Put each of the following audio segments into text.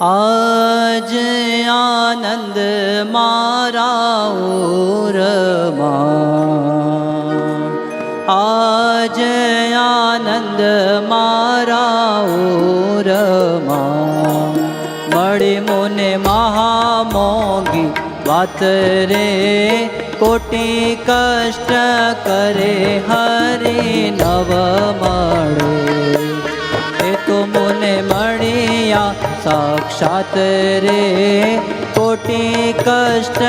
આજ આનંદ મારા ઓરમાં. આજ આનંદ મારા ઓરમાં. મળી મુને મહામોગી વાત રે, કોટી કષ્ટ કરે હરે સાક્ષાત रे કોટી કષ્ટ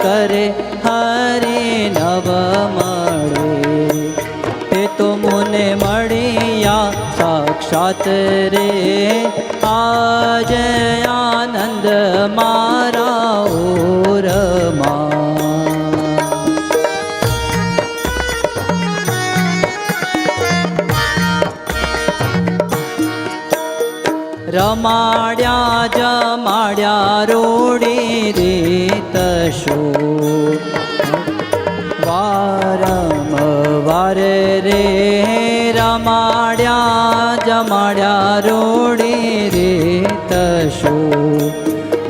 કરે હરે નવ મળે એ તો મુને મળ્યા સાક્ષાત રે આજ આનંદ મારા ઓરમાં રમાડ્યા જમાડ્યા રોડી રે તશો વારમ વાર રે રમાડ્યા જમાડ્યા રોડી રે તશો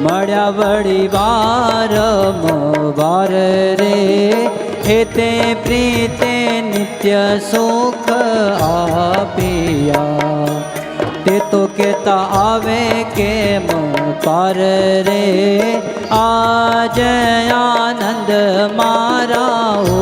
મળ્યા વળી વારમ વાર રે હેતે પ્રીતે નિત્ય સુખ આપિયા તે તો કેતા આવે કેમ પાર રે? આજ આનંદ મારા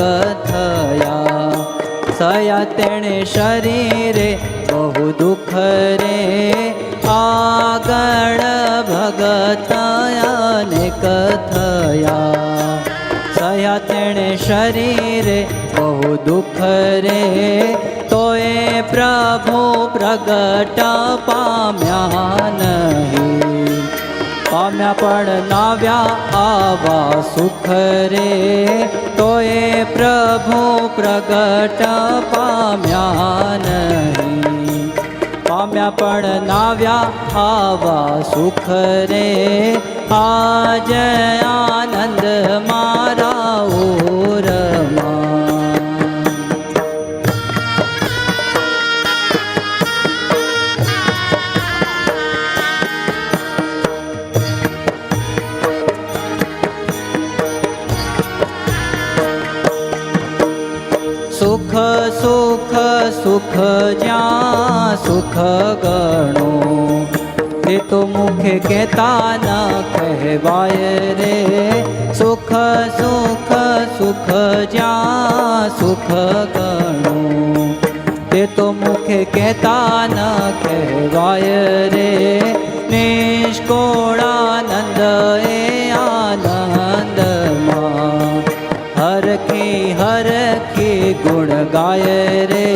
કથયા. સયા તેણે શરીરે બહુ દુઃખ રે. આગળ ભગતાયને કથયા. સયા તેણે શરીરે બહુ દુઃખ રે. તોય પ્રભુ પ્રગટ પામ્યા નહીં. પામ્યા પણ નાવ્યા આવા સુખ રે. તો એ પ્રભુ પ્રગટ પામ્યા નહીં. પામ્યા પણ નાવ્યા આવા સુખ રે. આજ આનંદ સુખ સુખ સુખ જ્યાં સુખ ગણો. તે તો મુખે કહેતા ન કહેવાય રે. સુખ સુખ સુખ જ્યાં સુખ ગણો. તે તો મુખે કહેતા ન કહેવાય રે. નિષ્કોળાનંદ ગાય રે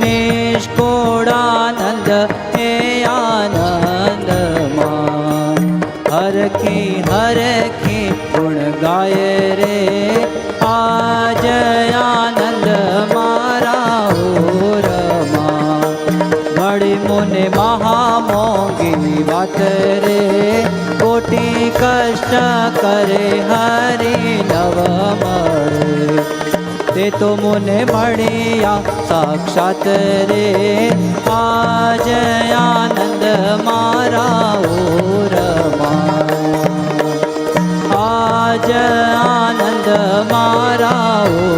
નિષ્કોળાનંદ હે આનંદમાં હરખી હરખી ગુણ ગાય રે, આજ આનંદ મારા ઓરમાં મળી મુને મહામોગી વાત રે, કોટી કષ્ટ કરે હરી નવ મળે. હવે તો મને મળ્યા, સાક્ષાત રે. આજ આનંદ મારા ઓ રમા આજ આનંદ મારા ઓ